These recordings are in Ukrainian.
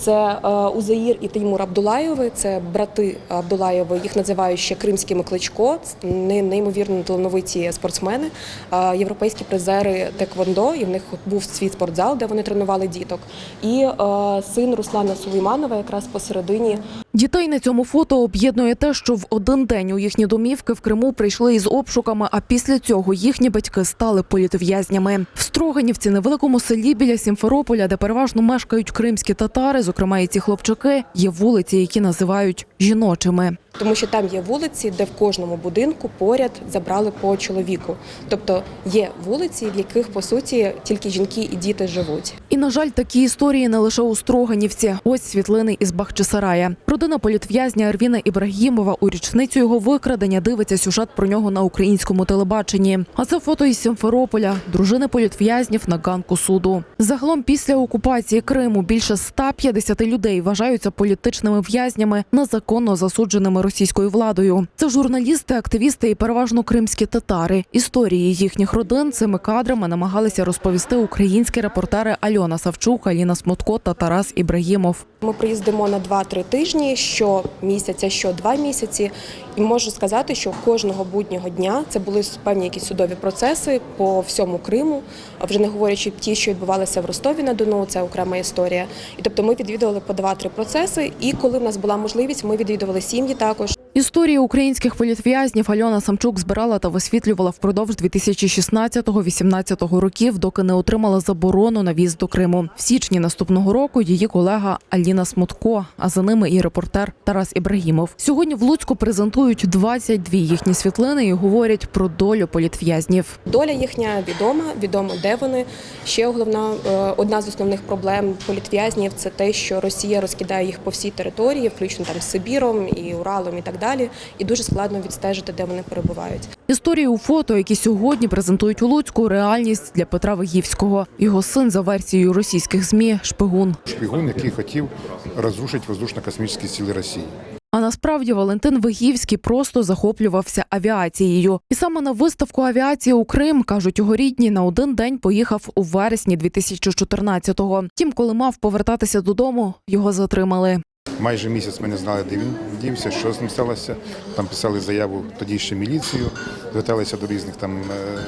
Це е, Узаїр і Теймур Абдулаєви, це брати Абдулаєви. Їх називають ще кримськими кличко. Неймовірно талановиті спортсмени, е, європейські призери Теквондо. І в них був свій спортзал, де вони тренували діток. І е, син Руслана Сулейманова якраз посередині Дітей на цьому фото об'єднує те, що в один день у їхні домівки в Криму прийшли із обшуками, а після цього їхні батьки стали політв'язнями. В Строганівці, невеликому селі біля Сімферополя, де переважно мешкають кримські татари, зокрема і ці хлопчики, є вулиці, які називають жіночими. Тому що там є вулиці, де в кожному будинку поряд забрали по чоловіку. Тобто є вулиці, в яких по суті тільки жінки і діти живуть. І на жаль, такі історії не лише у Строганівці. Ось світлини із Бахчисарая. Родина політв'язня Ервіна Ібрагімова у річницю його викрадення дивиться сюжет про нього на українському телебаченні. А це фото із Сімферополя, дружини політв'язнів на ганку суду. Загалом після окупації Криму більше 150 людей вважаються політичними в'язнями, незаконно засудженими російською владою. Це журналісти, активісти і переважно кримські татари. Історії їхніх родин цими кадрами намагалися розповісти українські репортери Альона Савчук, Аліна Смотко та Тарас Ібрагімов. Ми приїздимо на 2-3 тижні що місяця, що два місяці. І можу сказати, що кожного буднього дня це були певні якісь судові процеси по всьому Криму, вже не говорячи ті, що відбувалися в Ростові на Дону, це окрема історія. І тобто ми відвідували по 2-3 процеси. І коли в нас була можливість, ми відвідували сім'ї також. Історії українських політв'язнів Альона Самчук збирала та висвітлювала впродовж 2016-2018 років, доки не отримала заборону на в'їзд до Криму. В січні наступного року її колега Аліна Смотко, а за ними і репортер Тарас Ібрагімов. Сьогодні в Луцьку презентують 22 їхні світлини і говорять про долю політв'язнів. Доля їхня відома, відомо де вони. Ще головна е, одна з основних проблем політв'язнів це те, що Росія розкидає їх по всій території, включно там з Сибіром і Уралом, і так далі. І дуже складно відстежити, де вони перебувають. Історії у фото, які сьогодні презентують у Луцьку, реальність для Петра Вигівського. Його син за версією російських змі шпигун. шпигун, який хотів розрушити воздушно-космічні сили Росії. А насправді Валентин Вигівський просто захоплювався авіацією. І саме на виставку авіації у Крим кажуть його рідні на один день поїхав у вересні 2014-го. Втім, коли мав повертатися додому, його затримали. Майже місяць ми не знали, де він дівся, що з ним сталося. Там писали заяву тоді ще міліцію, зверталися до різних там е,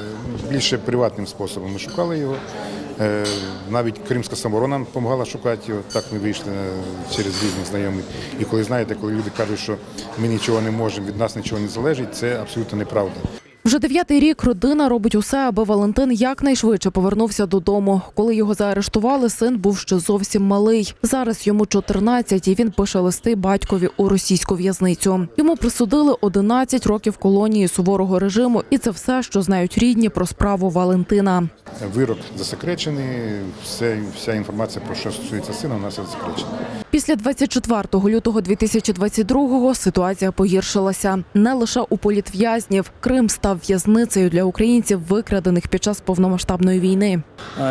більше приватним способом. Ми шукали його. Е, Навіть Кримська самооборона нам допомагала шукати його. Так ми вийшли е, через різних знайомих. І коли знаєте, коли люди кажуть, що ми нічого не можемо, від нас нічого не залежить, це абсолютно неправда. Вже дев'ятий рік родина робить усе, аби Валентин якнайшвидше повернувся додому. Коли його заарештували, син був ще зовсім малий. Зараз йому 14, і він пише листи батькові у російську в'язницю. Йому присудили 11 років колонії суворого режиму, і це все, що знають рідні про справу Валентина. Вирок засекречений, все, вся інформація про що стосується сина, у нас засекречена. Після 24 лютого 2022-го ситуація погіршилася не лише у політв'язнів. Крим став в'язницею для українців, викрадених під час повномасштабної війни.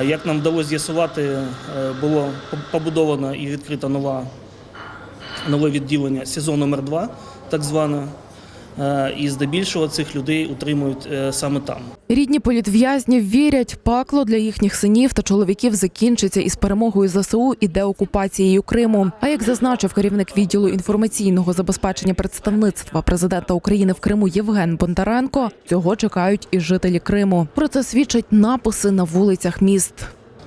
Як нам вдалося з'ясувати, е, було побудовано і відкрито нова, нове відділення СІЗО номер 2 так зване. Е, І здебільшого цих людей утримують е, саме там. Рідні політв'язнів вірять, пакло для їхніх синів та чоловіків закінчиться із перемогою ЗСУ і деокупацією Криму. А як зазначив керівник відділу інформаційного забезпечення представництва президента України в Криму Євген Бондаренко, цього чекають і жителі Криму. Про це свідчать написи на вулицях міст.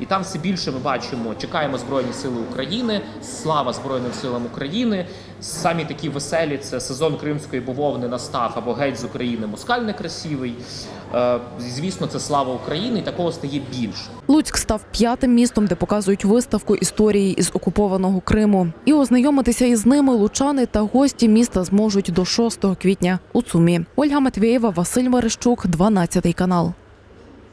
І там все більше ми бачимо, чекаємо Збройні Сили України, слава Збройним силам України. Самі такі веселі це сезон кримської бавовни настав або геть з України москаль некрасивий. Е, звісно, це слава України, і такого стає більше. Луцьк став п'ятим містом, де показують виставку історії із окупованого Криму. І ознайомитися із ними лучани та гості міста зможуть до 6 квітня у Цумі. Ольга Матвєєва, Василь Мерещук, 12 канал.